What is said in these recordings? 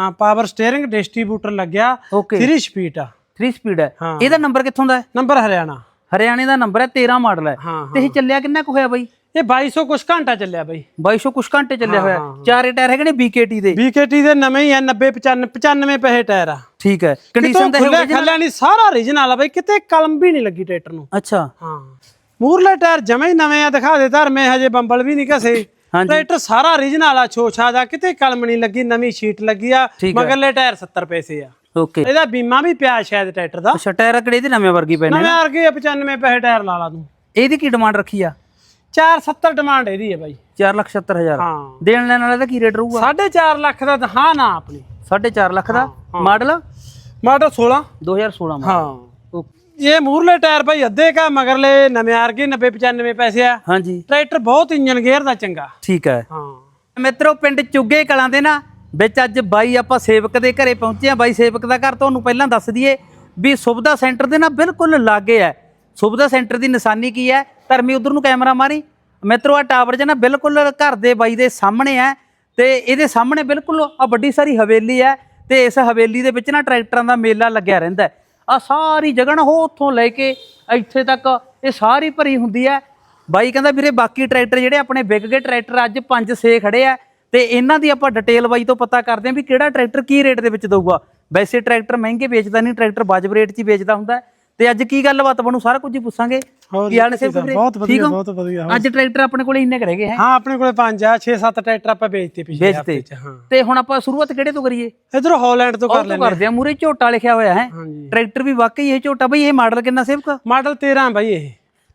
ਹਾਂ power steering distributor ਲੱਗਿਆ okay 3 speed ਆ। 3 ਸਪੀਡ ਹੈ ਹਾਂ। ਇਹਦਾ ਨੰਬਰ ਕਿੱਥੋਂ ਦਾ ਹੈ? ਨੰਬਰ ਹਰਿਆਣਾ। ਹਰਿਆਣੇ ਦਾ ਨੰਬਰ ਹੈ 13 ਮਾਡਲ ਹੈ। ਹਾਂ ਤੇ ਇਹ ਚੱਲਿਆ ਕਿੰਨਾ ਕੁ ਹੋਇਆ ਬਾਈ? ਇਹ 2200 ਕੁਛ ਘੰਟਾ ਚੱਲਿਆ ਬਾਈ। 2200 ਕੁਛ ਘੰਟੇ ਚੱਲਿਆ ਹੋਇਆ। ਹਾਂ। ਚਾਰੇ ਟਾਇਰ ਹੈਗੇ ਨੇ BKT ਦੇ। BKT ਦੇ ਨਵੇਂ ਹੀ ਆ 90 95 95 ਪੈਸੇ ਟਾਇਰ ਆ। ਠੀਕ ਹੈ। ਕੰਡੀਸ਼ਨ ਤਾਂ ਖੁੱਲਿਆ ਹੈ ਖੱਲਿਆ ਨਹੀਂ ਸਾਰਾ origignal ਆ ਬਾਈ। ਕਿਤੇ ਕਲਮ ਵੀ ਨਹੀਂ ਲੱਗੀ ਟਰੈਕਟਰ ਨੂੰ। ਅੱਛਾ। ਹਾਂ। ਮੂਰਲੇ ਟਾਇਰ ਜਮੇ ਹੀ ਨਵੇਂ ਆ ਦਿਖਾ ਦੇ ਧਰਮੇ ਹਜੇ ਬੰਬਲ ਵੀ ਨਹੀਂ ਘਸੇ। ਟਰੈਕਟਰ ਸਾਰਾ origignal ਆ ਛੋਛਾ ਦਾ ਕਿਤੇ ਕਲਮ ਨਹੀਂ ਲੱਗੀ ਨਵੀਂ ਸ਼ੀਟ ਲੱਗੀ ਆ। ਮਗਰਲੇ ਟਾਇਰ 70 ਪੈਸੇ ਆ। ਓਕੇ। ਇਹਦਾ ਬੀਮਾ ਵੀ ਪਿਆ ਸ਼ਾਇਦ ਟਰੈਕਟਰ ਦਾ। ਅੱਛਾ ਟਾਇਰ ਕਿਹੜੇ ਦੇ ਨਵੇਂ ਵਰਗੀ ਨੇ? ਨਵੇਂ ਵਰਗੇ ਆ 95 ਪੈਸੇ ਟਾਇਰ ਲਾ ਲਾ ਤੂੰ। ਇਹਦੀ ਕੀ ਡਿਮਾਂਡ ਰੱਖੀ ਆ? 470 ਡਿਮਾਂਡ ਇਹਦੀ ਹੈ ਬਾਈ। 470000 ਹਾਂ। ਦੇਣ ਲੈਣ ਵਾਲੇ ਦਾ ਕੀ ਰੇਟ ਰਹੂਗਾ? 4.5 ਲੱਖ ਦਾ ਹਾਂ ਨਾ ਆਪਣੀ। 4.5 ਲੱਖ ਦਾ? ਮਾਡਲ? Model 16 2016 model. ਹਾਂ। ਓਕੇ। ਇਹ ਮੂਰਲੇ ਟਾਇਰ ਭਾਈ ਅੱਧੇ ਕਾ ਮਗਰਲੇ ਨਵੇਂ ਵਰਗੇ 90 95 ਪੈਸੇ ਆ। ਹਾਂਜੀ। ਟਰੈਕਟਰ ਬਹੁਤ ਇੰਜਨ ਗੇਅਰ ਦਾ ਚੰਗਾ। ਠੀਕ ਹੈ। ਹਾਂ। ਮਿੱਤਰੋ ਪਿੰਡ ਚੁੱਗੇ ਕਲਾਂ ਦੇ ਨਾ ਵਿੱਚ ਅੱਜ ਬਾਈ ਆਪਾਂ ਸੇਵਕ ਦੇ ਘਰੇ ਪਹੁੰਚੇ ਆ ਬਾਈ ਸੇਵਕ ਦਾ ਘਰ ਤੁਹਾਨੂੰ ਪਹਿਲਾਂ ਦੱਸ ਦਈਏ ਵੀ ਸੁਵਿਧਾ ਸੈਂਟਰ ਦੇ ਨਾ ਬਿਲਕੁਲ ਲਾਗੇ ਹੈ। ਸੁਵਿਧਾ ਸੈਂਟਰ ਦੀ ਨਿਸ਼ਾਨੀ ਕੀ ਹੈ? ਧਰਮੀ ਉਧਰ ਨੂੰ ਕੈਮਰਾ ਮਾਰੀ। ਮਿੱਤਰੋ ਆ ਟਾਵਰ ਜਨਾ ਬਿਲਕੁਲ ਘਰ ਦੇ ਬਾਈ ਦੇ ਸਾਹਮਣੇ ਹੈ ਤੇ ਇਹਦੇ ਸਾਹਮਣੇ ਬਿਲਕੁਲ ਆ ਵੱਡੀ ਸਾਰੀ ਹਵੇਲੀ ਹੈ ਤੇ ਇਸ ਹਵੇਲੀ ਦੇ ਵਿੱਚ ਨਾ ਟਰੈਕਟਰਾਂ ਦਾ ਮੇਲਾ ਲੱਗਿਆ ਰਹਿੰਦਾ ਆ ਸਾਰੀ ਜਗ੍ਹਾ ਨਾ ਉਹ ਉੱਥੋਂ ਲੈ ਕੇ ਇੱਥੇ ਤੱਕ ਇਹ ਸਾਰੀ ਭਰੀ ਹੁੰਦੀ ਹੈ। ਬਾਈ ਕਹਿੰਦਾ ਵੀਰੇ ਬਾਕੀ ਟਰੈਕਟਰ ਜਿਹੜੇ ਆਪਣੇ ਵਿਕ ਗਏ ਟਰੈਕਟਰ ਅੱਜ 5 6 ਖੜੇ ਆ ਤੇ ਇਹਨਾਂ ਦੀ ਆਪਾਂ ਡਿਟੇਲ ਬਾਈ ਤੋਂ ਪਤਾ ਕਰਦੇ ਹਾਂ ਵੀ ਕਿਹੜਾ ਟਰੈਕਟਰ ਕੀ ਰੇਟ ਦੇ ਵਿੱਚ ਦਊਗਾ। ਵੈਸੇ ਟਰੈਕਟਰ ਮਹਿੰਗੇ ਵੇਚਦਾ ਨਹੀਂ, ਟਰੈਕਟਰ ਵਾਜਬ ਰੇਟ 'ਚ ਹੀ ਵੇਚਦਾ ਹੁੰਦਾ ਤੇ ਅੱਜ ਕੀ ਗੱਲਬਾਤ ਬਣੂ? ਸਾਰਾ ਕੁਝ ਹੀ ਪੁੱਛਾਂਗੇ। ਕੀ ਹਾਲ ਸੇਵਕ ਵੀਰੇ? ਬਹੁਤ ਵਧੀਆ, ਹੋ? ਬਹੁਤ ਵਧੀਆ, ਅੱਜ ਟਰੈਕਟਰ ਆਪਣੇ ਕੋਲੇ ਇੰਨੇ ਕੁ ਰਹਿ ਗਏ ਹੈ? ਹਾਂ ਆਪਣੇ ਕੋਲੇ ਪੰਜ ਆ 6-7 ਟਰੈਕਟਰ ਆਪਾਂ ਵੇਚਤੇ ਪਿਛਲੇ ਵੇਚਤੇ। ਹਫ਼ਤੇ ਚ ਹਾਂ। ਤੇ ਹੁਣ ਆਪਾਂ ਸ਼ੁਰੂਆਤ ਕਿਹੜੇ ਤੋਂ ਕਰੀਏ? ਇਧਰ ਹਾਲੈਂਡ ਤੋਂ ਕਰ ਉਹ ਤੋਂ ਕਰਦੇ ਆ ਮੂਰੇ ਝੋਟਾ ਲਿਖਿਆ ਹੋਇਆ ਹੈ? ਹਾਂਜੀ। ਟਰੈਕਟਰ ਵੀ ਵਾਕਈ ਇਹ ਝੋਟਾ ਬਈ ਇਹ ਮਾਡਲ ਕਿੰਨਾ ਸੇਵਕ? ਮਾਡਲ 13 ਬਾਈ ਇਹ।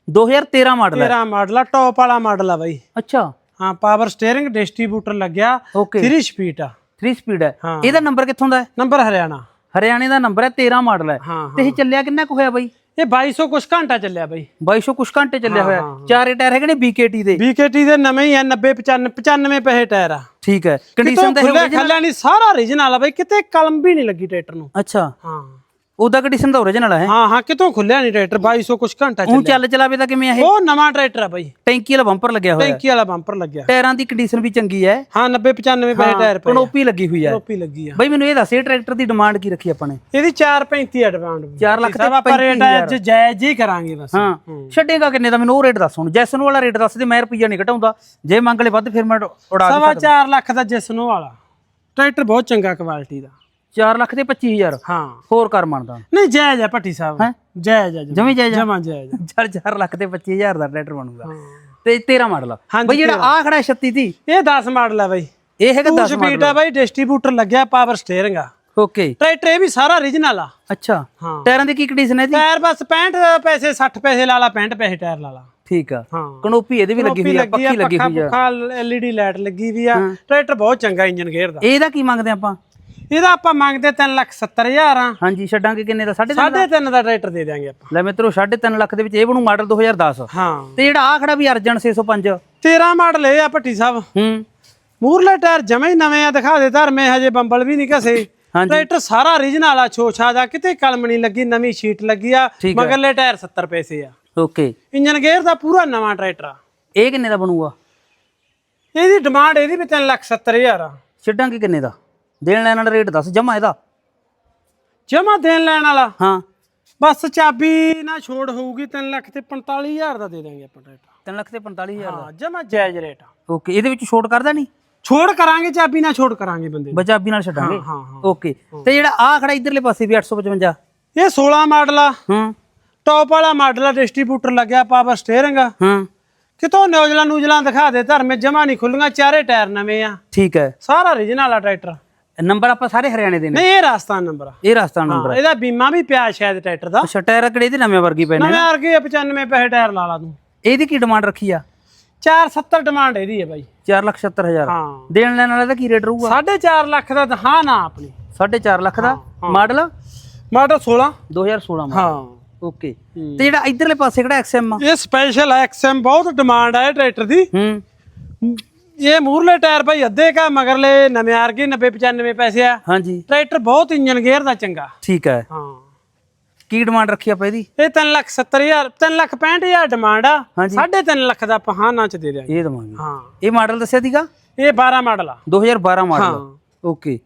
2013 ਮਾਡਲ ਹੈ। 13 ਮਾਡਲ ਆ ਟੌਪ ਵਾਲਾ ਮਾਡਲ ਆ ਬਾਈ। ਅੱਛਾ। ਹਾਂ ਪਾਵਰ ਸਟੀਅਰਿੰਗ ਡਿਸਟ੍ਰੀਬਿਊਟਰ ਲੱਗਿਆ। ਓਕੇ 3 ਸਪੀਡ ਆ। 3 ਸਪੀਡ ਹੈ। ਹਾਂ। ਇਹਦਾ ਨੰਬਰ ਕਿੱਥੋਂ ਦਾ ਹੈ? ਨੰਬਰ ਹਰਿਆਣਾ। ਹਰਿਆਣੇ ਦਾ ਨੰਬਰ ਹੈ 13 ਮਾਡਲ ਹੈ। ਹਾਂ ਤੇ ਇਹ ਚੱਲਿਆ ਕਿੰਨਾ ਕੁ ਹੋਇਆ ਬਾਈ? ਇਹ 2200 ਕੁਛ ਘੰਟਾ ਚੱਲਿਆ ਬਾਈ। 2200 ਕੁਛ ਘੰਟੇ ਚੱਲਿਆ ਹੋਇਆ। ਚਾਰੇ ਟਾਇਰ ਹੈਗੇ ਨੇ BKT ਦੇ। BKT ਦੇ ਨਵੇਂ ਹੀ ਆ 90 95 95 ਪੈਸੇ ਟਾਇਰ ਆ। ਠੀਕ ਹੈ। ਕਿਤੋਂ ਕੰਡੀਸ਼ਨ ਤਾਂ ਖੁੱਲਿਆ ਹੈ ਖੱਲਿਆ ਨਹੀਂ ਸਾਰਾ origignal ਆ ਬਾਈ। ਕਿਤੇ ਕਲਮ ਵੀ ਨਹੀਂ ਲੱਗੀ ਟਰੈਕਟਰ ਨੂੰ। ਅੱਛਾ। ਹਾਂ। ਉਹਦਾ ਕੰਡੀਸ਼ਨ ਤਾਂ ਓਰੀਜਨਲ ਹੈ ਹਾਂ ਹਾਂ ਕਿਤੋਂ ਖੁੱਲਿਆ ਨਹੀਂ ਟਰੈਕਟਰ 2200 ਕੁਛ ਘੰਟਾ ਉਹ ਚੱਲ ਚਲਾਵੇ ਤਾਂ ਕਿਵੇਂ ਇਹ? ਉਹ ਨਵਾਂ ਟਰੈਕਟਰ ਆ ਬਾਈ। ਟੈਂਕੀ ਵਾਲਾ ਬੰਪਰ ਲੱਗਿਆ ਹੋਇਆ। ਟੈਂਕੀ ਵਾਲਾ ਬੰਪਰ ਲੱਗਿਆ। ਟਾਇਰਾਂ ਦੀ ਕੰਡੀਸ਼ਨ ਵੀ ਚੰਗੀ ਹੈ ਹਾਂ 90 95 ਪੈਸੇ ਟਾਇਰ ਪਏ ਕਨੋਪੀ ਲੱਗੀ ਹੋਈ ਹੈ ਟੋਪੀ ਲੱਗੀ ਆ। ਬਾਈ ਮੈਨੂੰ ਇਹ ਦੱਸ ਇਹ ਟਰੈਕਟਰ ਦੀ ਡਿਮਾਂਡ ਕੀ ਰੱਖੀ ਆਪਾਂ ਨੇ? ਇਹਦੀ 435 ਐਡਵਾਂਸ 4 ਲੱਖ ਤੇ ਆਪਾਂ ਰੇਟ ਅੱਜ ਜਾਇਜ਼ ਹੀ ਕਰਾਂਗੇ ਬਸ। ਹਾਂ ਛੱਡੇਗਾ ਕਿੰਨੇ ਦਾ ਮੈਨੂੰ ਉਹ ਰੇਟ ਦੱਸ ਹੁਣ। ਜੈਸਨ ਵਾਲਾ ਰੇਟ ਦੱਸ ਦੇ ਮੈਂ ਰੁਪਈਆ ਨਹੀਂ ਘਟਾਉਂਦਾ। ਜੇ ਮੰਗ ਲੈ ਵੱਧ ਫਿਰ ਮੈਂ ਉਡਾ ਸਵਾ 4 ਲੱਖ ਦਾ ਜਿਸਨੋ ਵਾਲਾ। ਟਰੈਕਟਰ ਬਹੁਤ ਚੰਗਾ ਕੁਆਲਿਟੀ ਦਾ। 4 ਲੱਖ ਤੇ 25000 ਹਾਂ। ਹੋਰ ਕਰ ਮੰਨਦਾ ਨਹੀਂ ਜਾਇਜ਼ ਆ ਭੱਟੀ ਸਾਹਿਬ। ਹੈਂ? ਜਾਇਜ਼ ਆ ਜਮੀ। ਜਾਇਜ਼ ਆ? ਜਮਾ ਜਾਇਜ਼ ਆ। ਚਾਰ 4 ਲੱਖ ਤੇ 25000 ਦਾ ਟਰੈਕਟਰ ਬਣੂਗਾ। ਹਾਂ। ਤੇ 13 ਮਾਡਲ ਹਾਂਜੀ, ਬਈ ਜਿਹੜਾ ਆ ਖੜਾ 36 ਦੀ। ਇਹ 10 ਮਾਡਲ ਆ ਬਾਈ। ਇਹ ਹੈਗਾ 2 10 ਸਪੀਡ ਆ ਬਾਈ ਡਿਸਟ੍ਰੀਬਿਊਟਰ ਲੱਗਿਆ ਪਾਵਰ ਸਟੀਅਰਿੰਗ ਆ। ਓਕੇ। ਟਰੈਕਟਰ ਇਹ ਵੀ ਸਾਰਾ origignal ਆ। ਅੱਛਾ। ਹਾਂ। ਟਾਇਰਾਂ ਦੀ ਕੀ ਕੰਡੀਸ਼ਨ ਹੈ ਇਹਦੀ? ਟਾਇਰ ਬਸ 65 ਪੈਸੇ 60 ਪੈਸੇ ਲਾ ਲਾ 65 ਪੈਸੇ ਟਾਇਰ ਲਾ ਲਾ। ਠੀਕ ਆ। ਹਾਂ। ਕਨੋਪੀ ਇਹਦੀ ਵੀ ਲੱਗੀ ਹੋਈ ਆ ਪੱਖੀ ਲੱਗੀ ਹੋਈ ਆ। ਪੁੱਖਾ ਐਲਈਡੀ ਲਾਈਟ ਲੱਗੀ ਵੀ ਆ। ਟਰੈਕਟਰ ਬਹੁਤ ਚੰਗਾ ਇੰਜਨ ਗੇਅਰ ਦਾ। ਇਹਦਾ ਕੀ ਮੰਗਦੇ ਆਪਾਂ? ਇਹਦਾ ਆਪਾਂ ਮੰਗਦੇ 3 ਲੱਖ 70 ਹਜ਼ਾਰ ਆ। ਹਾਂਜੀ ਛੱਡਾਂਗੇ ਕਿੰਨੇ ਦਾ? 3.5 ਸਾਢੇ ਤਿੰਨ ਦਾ ਟਰੈਕਟਰ ਦੇ ਦਿਆਂਗੇ ਆਪਾਂ। ਲੈ ਮਿੱਤਰੋ 3.5 ਲੱਖ ਦੇ ਵਿੱਚ ਇਹ ਬਣੂ ਮਾਡਲ 2010 ਹਾਂ। ਤੇ ਜਿਹੜਾ ਆ ਖੜਾ ਵੀ ਅਰਜਨ 605 13 ਮਾਡਲ ਇਹ ਆ ਭੱਟੀ ਸਾਹਿਬ। ਹੂੰ। ਮੂਰਲੇ ਟਾਇਰ ਜਮੇ ਹੀ ਨਵੇਂ ਆ ਦਿਖਾ ਦੇ ਧਰਮੇ ਹਜੇ ਬੰਬਲ ਵੀ ਨਹੀਂ ਘਸੇ। ਟਰੈਕਟਰ ਸਾਰਾ origignal ਆ ਛੋਛਾ ਦਾ ਕਿਤੇ ਕਲਮ ਨਹੀਂ ਲੱਗੀ ਨਵੀਂ ਸ਼ੀਟ ਲੱਗੀ ਆ। ਮਗਰਲੇ ਟਾਇਰ 70 ਪੈਸੇ ਆ। ਓਕੇ। ਇੰਜਨ ਗੇਅਰ ਦਾ ਪੂਰਾ ਨਵਾਂ ਟਰੈਕਟਰ ਆ। ਇਹ ਕਿੰਨੇ ਦਾ ਬਣੂਗਾ? ਇਹਦੀ ਡਿਮਾਂਡ ਇਹਦੀ ਵੀ 3 ਲੱਖ 70 ਹਜ਼ਾਰ ਆ। ਛੱਡਾਂਗੇ ਕਿੰਨੇ ਦਾ? ਦੇਣ ਲੈਣ ਵਾਲਾ ਰੇਟ ਦੱਸ ਜਮਾ ਇਹਦਾ। ਜਮਾ ਦੇਣ ਲੈਣ ਵਾਲਾ? ਹਾਂ। ਬਸ ਚਾਬੀ ਨਾ ਛੋੜ ਹੋਊਗੀ 3 ਲੱਖ ਤੇ 45 ਹਜ਼ਾਰ ਦਾ ਦੇ ਦਾਂਗੇ ਆਪਾਂ ਟਰੈਕਟਰ 3 ਲੱਖ ਤੇ 45000 ਦਾ। ਹਾਂ ਜਮਾ ਜਾਇਜ਼ ਰੇਟ ਆ। ਓਕੇ ਇਹਦੇ ਵਿੱਚ ਛੋਟ ਕਰਦਾ ਨਹੀਂ? ਛੋੜ ਕਰਾਂਗੇ ਚਾਬੀ ਨਾ ਛੋੜ ਕਰਾਂਗੇ ਬੰਦੇ ਨੂੰ। ਬਚਾਬੀ ਨਾਲ ਛੱਡਾਂਗੇ? ਹਾਂ ਹਾਂ ਓਕੇ ਤੇ ਜਿਹੜਾ ਆ ਖੜਾ ਇਧਰਲੇ ਪਾਸੇ ਵੀ 855 ਇਹ 16 ਮਾਡਲ ਆ। ਹੂੰ। ਟੌਪ ਵਾਲਾ ਮਾਡਲ ਆ ਡਿਸਟ੍ਰੀਬਿਊਟਰ ਲੱਗਿਆ ਪਾਵਰ ਸਟੀਅਰਿੰਗ ਆ। ਹੂੰ। ਕਿਤੋਂ ਨਿਊਜ਼ਲਾਂ ਨੂਜਲਾਂ ਦਿਖਾ ਦੇ ਧਰਮੇ ਜਮਾ ਨਹੀਂ ਖੁੱਲੀਆਂ ਚਾਰੇ ਟਾਇਰ ਨਵੇਂ ਆ। ਠੀਕ ਹੈ। ਸਾਰਾ origignal ਆ ਟਰੈਕਟਰ। ਨੰਬਰ ਆਪਾਂ ਸਾਰੇ ਹਰਿਆਣੇ ਦੇ ਨੇ। ਨਹੀਂ ਇਹ ਰਾਜਸਥਾਨ ਨੰਬਰ ਆ। ਇਹ ਰਾਜਸਥਾਨ ਨੰਬਰ ਇਹਦਾ ਬੀਮਾ ਵੀ ਪਿਆ ਸ਼ਾਇਦ ਟਰੈਕਟਰ ਦਾ। ਅੱਛਾ ਟਾਇਰ ਕਿਹੜੇ ਦੇ ਨਵੇਂ ਵਰਗੀ ਨੇ ਨਵੇਂ ਵਰਗੇ 95 ਪੈਸੇ ਟਾਇਰ ਲਾ ਲਾ ਤੂੰ। ਇਹਦੀ ਕੀ ਡਿਮਾਂਡ ਰੱਖੀ ਆ? 470 ਡਿਮਾਂਡ ਇਹਦੀ ਹੈ ਬਾਈ। 470000 ਹਾਂ। ਦੇਣ ਲੈਣ ਵਾਲੇ ਦਾ ਕੀ ਰੇਟ ਰਹੂਗਾ? 4.5 ਲੱਖ ਦਾ ਤਾਂ ਹਾਂ ਨਾ ਆਪਣੀ। 4.5 ਲੱਖ ਦਾ? ਮਾਡਲ? Model 16 2016 model. ਹਾਂ। ਓਕੇ। ਤੇ ਜਿਹੜਾ ਇਧਰਲੇ ਪਾਸੇ ਕਿਹੜਾ ਐਕਸਐਮ ਆ? ਇਹ ਸਪੈਸ਼ਲ ਐਕਸਐਮ ਬਹੁਤ ਡਿਮਾਂਡ ਆ ਇਹ ਟਰੈਕਟਰ ਦੀ। ਹੂੰ। ਇਹ ਮੂਰਲੇ ਟਾਇਰ ਭਾਈ ਅੱਧੇ ਕਾ ਮਗਰਲੇ ਨਵੇਂ ਵਰਗੇ 90 95 ਪੈਸੇ ਆ। ਹਾਂਜੀ। ਟਰੈਕਟਰ ਬਹੁਤ ਇੰਜਨ ਗੇਅਰ ਦਾ ਚੰਗਾ। ਠੀਕ ਹੈ। ਹਾਂ। ਕੀ ਡਿਮਾਂਡ ਰੱਖੀ ਆਪਾਂ ਇਹਦੀ? ਇਹ 3 ਲੱਖ 70 ਹਜ਼ਾਰ 3 ਲੱਖ 65 ਹਜ਼ਾਰ ਡਿਮਾਂਡ ਆ। ਹਾਂਜੀ। 3.5 ਲੱਖ ਦਾ ਆਪਾਂ ਹਾਂ ਨਾ ਚ ਦੇ ਦਿਆਂਗੇ। ਇਹ ਦਵਾਂਗੇ। ਹਾਂ। ਇਹ ਮਾਡਲ ਦੱਸਿਆ ਸੀਗਾ? ਇਹ 12 ਮਾਡਲ ਆ। 2012 ਮਾਡਲ। ਓਕੇ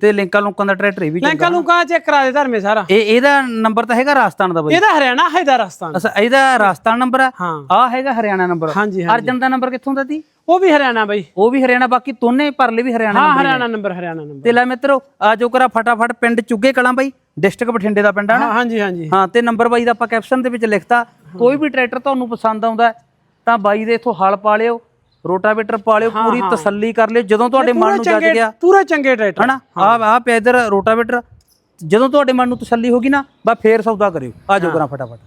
ਤੇ ਲਿੰਕਾਂ ਲੁੰਕਾਂ ਦਾ ਟਰੈਕਟਰ ਇਹ ਵੀ ਚੰਗਾ ਲੈਂਕਾ ਲੂੰਕਾ ਚੈੱਕ ਕਰਾ ਦੇ ਧਰਮੇ ਸਾਰਾ। ਇਹ ਇਹਦਾ ਨੰਬਰ ਤਾਂ ਹੈਗਾ ਰਾਜਸਥਾਨ ਦਾ ਬਾਈ। ਇਹਦਾ ਹਰਿਆਣਾ ਹੈ ਦਾ ਰਸਤਾਨ ਅੱਛਾ ਇਹਦਾ ਰਾਜਸਥਾਨ ਨੰਬਰ ਆ? ਹਾਂ। ਆ ਹੈਗਾ ਹਰਿਆਣਾ ਨੰਬਰ। ਹਾਂਜੀ ਹਾਂਜੀ। ਅਰਜਨ ਦਾ ਨੰਬਰ ਕਿੱਥੋਂ ਦਾ ਸੀ? ਉਹ ਵੀ ਹਰਿਆਣਾ ਬਾਈ। ਉਹ ਵੀ ਹਰਿਆਣਾ ਬਾਕੀ ਦੋਨੇ ਪਰਲੇ ਵੀ ਹਰਿਆਣਾ ਹਾਂ number ਹੀ ਨੇ। Haryana number Haryana number. ਤੇ ਲੈ ਮਿੱਤਰੋ ਆ ਜੋ ਕਰਾ ਫਟਾਫਟ ਪਿੰਡ ਚੁੱਗੇ ਕਲਾਂ ਬਾਈ ਡਿਸਟ੍ਰਿਕਟ ਬਠਿੰਡੇ ਦਾ ਪਿੰਡ ਆ ਨਾ? ਹਾਂ ਹਾਂਜੀ ਹਾਂਜੀ। ਹਾਂ ਤੇ ਨੰਬਰ ਬਾਈ ਦਾ ਆਪਾਂ ਕੈਪਸ਼ਨ ਦੇ ਵਿੱਚ ਲਿਖਤਾ। ਕੋਈ ਵੀ ਟਰੈਕਟਰ ਤੁਹਾਨੂੰ ਪਸੰਦ ਆਉਂਦਾ ਹੈ, ਤਾਂ ਬਾਈ ਦੇ ਇਥੋਂ ਹਲ ਪਾ ਲਿਓ। ਰੋਟਾਵੇਟਰ ਪਾ ਲਿਓ ਪੂਰੀ ਤਸੱਲੀ ਕਰ ਲਿਓ ਜਦੋਂ ਤੁਹਾਡੇ ਮਨ ਨੂੰ ਜੱਜ ਗਿਆ। ਪੂਰੇ ਚੰਗੇ ਟਰੈਕਟਰ। ਹਨਾ? ਆ ਆ ਪਿਆ ਇਧਰ ਰੋਟਾਵੇਟਰ। ਜਦੋਂ ਤੁਹਾਡੇ ਮਨ ਨੂੰ ਤਸੱਲੀ ਹੋਗੀ ਨਾ ਬਾ ਫੇਰ ਸੌਦਾ ਕਰਿਓ। ਆ ਜਾਓ ਕਰਾਂ ਫਟਾਫਟ।